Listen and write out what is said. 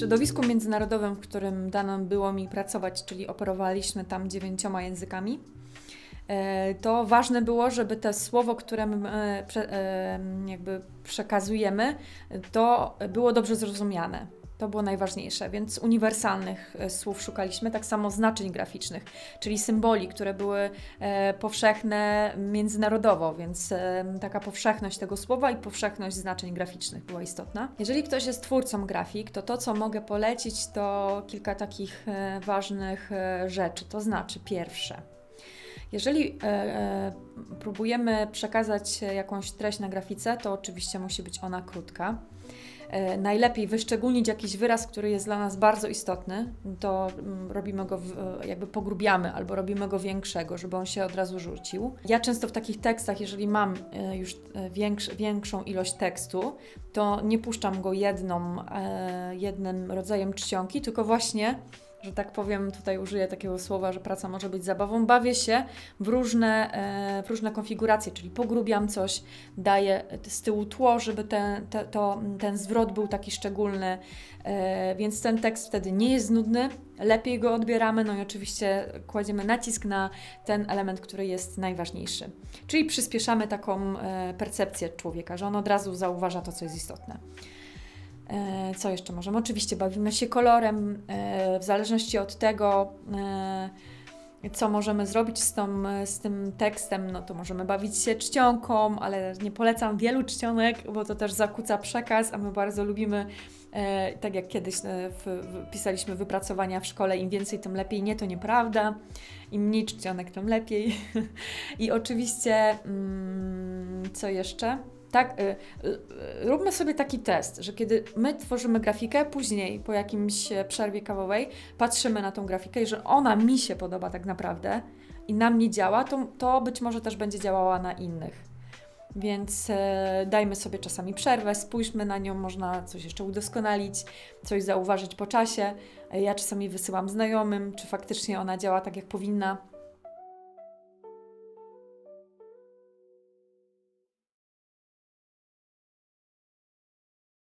środowisku międzynarodowym, w którym dano było mi pracować, czyli operowaliśmy tam dziewięcioma językami, e, to ważne było, żeby to słowo, które e, e, jakby przekazujemy, to było dobrze zrozumiane. To było najważniejsze, więc uniwersalnych e, słów szukaliśmy, tak samo znaczeń graficznych, czyli symboli, które były e, powszechne międzynarodowo, więc e, taka powszechność tego słowa i powszechność znaczeń graficznych była istotna. Jeżeli ktoś jest twórcą grafik, to to, co mogę polecić, to kilka takich ważnych rzeczy. To znaczy, pierwsze, jeżeli e, e, próbujemy przekazać jakąś treść na grafice, to oczywiście musi być ona krótka. E, najlepiej wyszczególnić jakiś wyraz, który jest dla nas bardzo istotny, to mm, robimy go, jakby pogrubiamy albo robimy go większego, żeby on się od razu rzucił. Ja często w takich tekstach, jeżeli mam już większ, większą ilość tekstu, to nie puszczam go jedną, jednym rodzajem czcionki, tylko właśnie że tak powiem, tutaj użyję takiego słowa, że praca może być zabawą. Bawię się w różne, e, w różne konfiguracje, czyli pogrubiam coś, daję z tyłu tło, żeby ten, te, to, ten zwrot był taki szczególny, e, więc ten tekst wtedy nie jest nudny, lepiej go odbieramy, no i oczywiście kładziemy nacisk na ten element, który jest najważniejszy. Czyli przyspieszamy taką e, percepcję człowieka, że on od razu zauważa to, co jest istotne. E, Co jeszcze możemy? Oczywiście bawimy się kolorem, e, w zależności od tego, e, co możemy zrobić z, tą, z tym tekstem, no to możemy bawić się czcionką, ale nie polecam wielu czcionek, bo to też zakłóca przekaz, a my bardzo lubimy, e, tak jak kiedyś w, w, pisaliśmy wypracowania w szkole, im więcej, tym lepiej. Nie, to nieprawda. Im mniej czcionek, tym lepiej. I oczywiście, mm, co jeszcze? Tak, y, y, y, róbmy sobie taki test, że kiedy my tworzymy grafikę, później po jakimś e, przerwie kawowej patrzymy na tą grafikę i że ona mi się podoba tak naprawdę i nam nie działa, to, to być może też będzie działała na innych. Więc e, dajmy sobie czasami przerwę, spójrzmy na nią, można coś jeszcze udoskonalić, coś zauważyć po czasie. Ja czasami wysyłam znajomym, czy faktycznie ona działa tak, jak powinna.